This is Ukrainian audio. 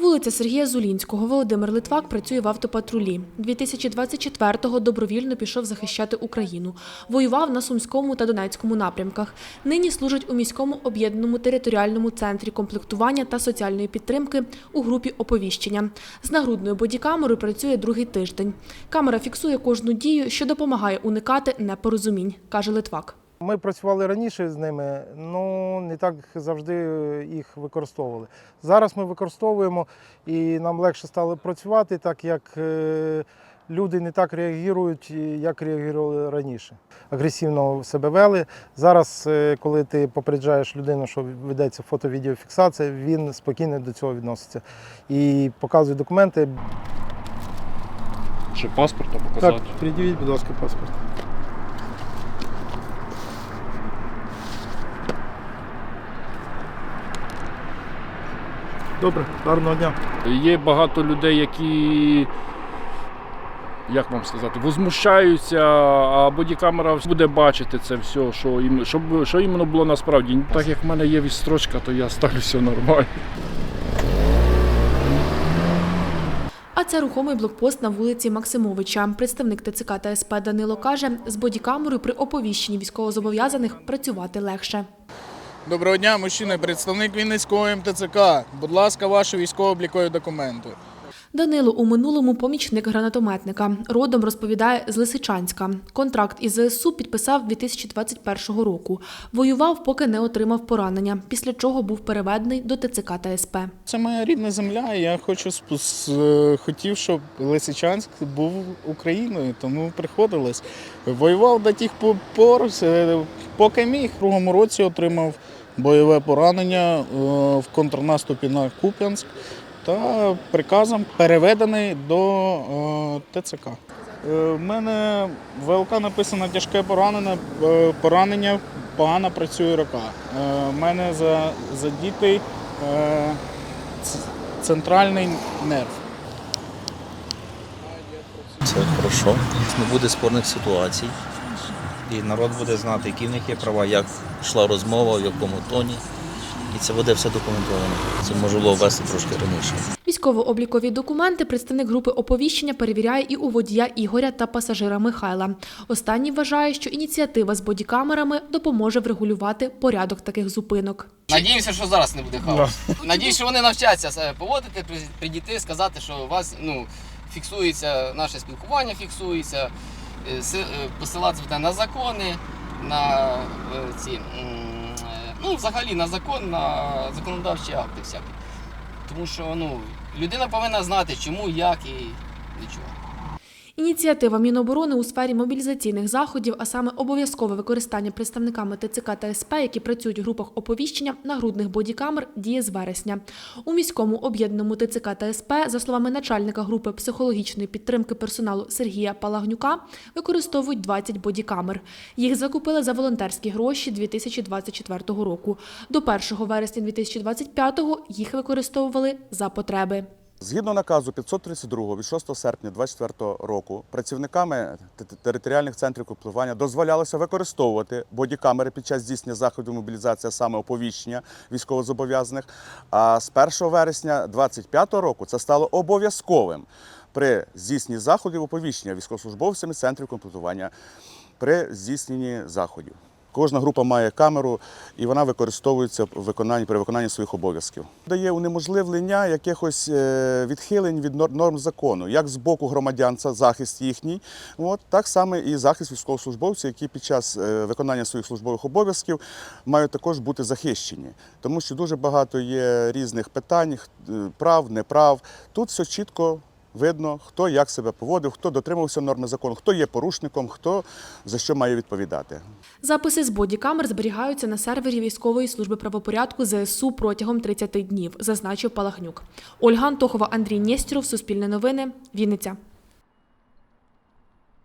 Вулиця Сергія Зулінського. Володимир Литвак працює в автопатрулі. 2024-го добровільно пішов захищати Україну. Воював на Сумському та Донецькому напрямках. Нині служить у міському об'єднаному територіальному центрі комплектування та соціальної підтримки у групі оповіщення. З нагрудною бодікамерою працює другий тиждень. Камера фіксує кожну дію, що допомагає уникати непорозумінь, каже Литвак. Ми працювали раніше з ними, але не так завжди їх використовували. Зараз ми використовуємо і нам легше стало працювати, так як е, люди не так реагують, як реагували раніше. Агресивно себе вели. Зараз, е, коли ти попереджаєш людину, що ведеться фото-відеофіксація, він спокійно до цього відноситься і показує документи. Чи паспорта показати? Так, придивіть, будь ласка, паспорт. Добре, гарного дня. Є багато людей, які, як вам сказати, возмущаються, а бодікамера буде бачити це все, що, їм, щоб, що іменно було насправді. Так як в мене є відстрочка, то я ставлюся нормально. А це рухомий блокпост на вулиці Максимовича. Представник ТЦК та СП Данило каже, з бодікамерою при оповіщенні військовозобов'язаних працювати легше. Доброго дня, мужчина, представник Вінницького МТЦК. Будь ласка, ваші військово-облікові документи. Данило у минулому помічник гранатометника. Родом розповідає з Лисичанська. Контракт із ЗСУ підписав 2021 року. Воював, поки не отримав поранення, після чого був переведений до ТЦК та СП. Це моя рідна земля. Я хочу хотів, щоб Лисичанськ був Україною, тому приходилось. Воював до тих пор, е, поки міг. В другому році отримав бойове поранення е, в контрнаступі на Куп'янськ та приказом переведений до е, ТЦК. У мене в ВЛК написано тяжке поранення, е, поранення погано працює рука. У мене за, задітий е, центральний нерв. Це хорошо. Не буде спорних ситуацій. І народ буде знати, які в них є права, як йшла розмова, в якому тоні. Це буде все документовано. Це може було ввести трошки раніше. Військово-облікові документи представник групи оповіщення перевіряє і у водія Ігоря та пасажира Михайла. Останній вважає, що ініціатива з бодікамерами допоможе врегулювати порядок таких зупинок. Надіємося, що зараз не буде хаосу. Надіюсь, що вони навчаться себе поводити, при- прийти, сказати, що у вас ну, фіксується наше спілкування, фіксується, е, си- е, посилатися на закони, на е, ці, ну, взагалі на закон, на законодавчі акти всякі. Тому що ну, людина повинна знати, чому, як і для чого. Ініціатива Міноборони у сфері мобілізаційних заходів, а саме обов'язкове використання представниками ТЦК та СП, які працюють у групах оповіщення нагрудних бодікамер, діє з вересня. У міському об'єднаному ТЦК та СП, за словами начальника групи психологічної підтримки персоналу Сергія Палагнюка, використовують 20 бодікамер. Їх закупили за волонтерські гроші 2024 року. До 1 вересня 2025 їх використовували за потреби. Згідно наказу 532 від 6 серпня 2024 року працівниками територіальних центрів комплектування дозволялося використовувати бодікамери під час здійснення заходів мобілізації, саме оповіщення військовозобов'язаних. А з 1 вересня 2025 року це стало обов'язковим при здійсненні заходів оповіщення військовослужбовцями центрів комплектування при здійсненні заходів. Кожна група має камеру і вона використовується в виконанні при виконанні своїх обов'язків. Дає унеможливлення якихось е, відхилень від норм закону, як з боку громадян, це захист їхній, от так само і захист військовослужбовців, які під час е, виконання своїх службових обов'язків мають також бути захищені, тому що дуже багато є різних питань, е, прав, неправ. Тут все чітко. Видно, хто як себе поводив, хто дотримався норми закону, хто є порушником, хто за що має відповідати. Записи з бодікамер зберігаються на сервері військової служби правопорядку ЗСУ протягом 30 днів, зазначив Палахнюк. Ольга Антохова, Андрій Нєстіров, Суспільне новини, Вінниця.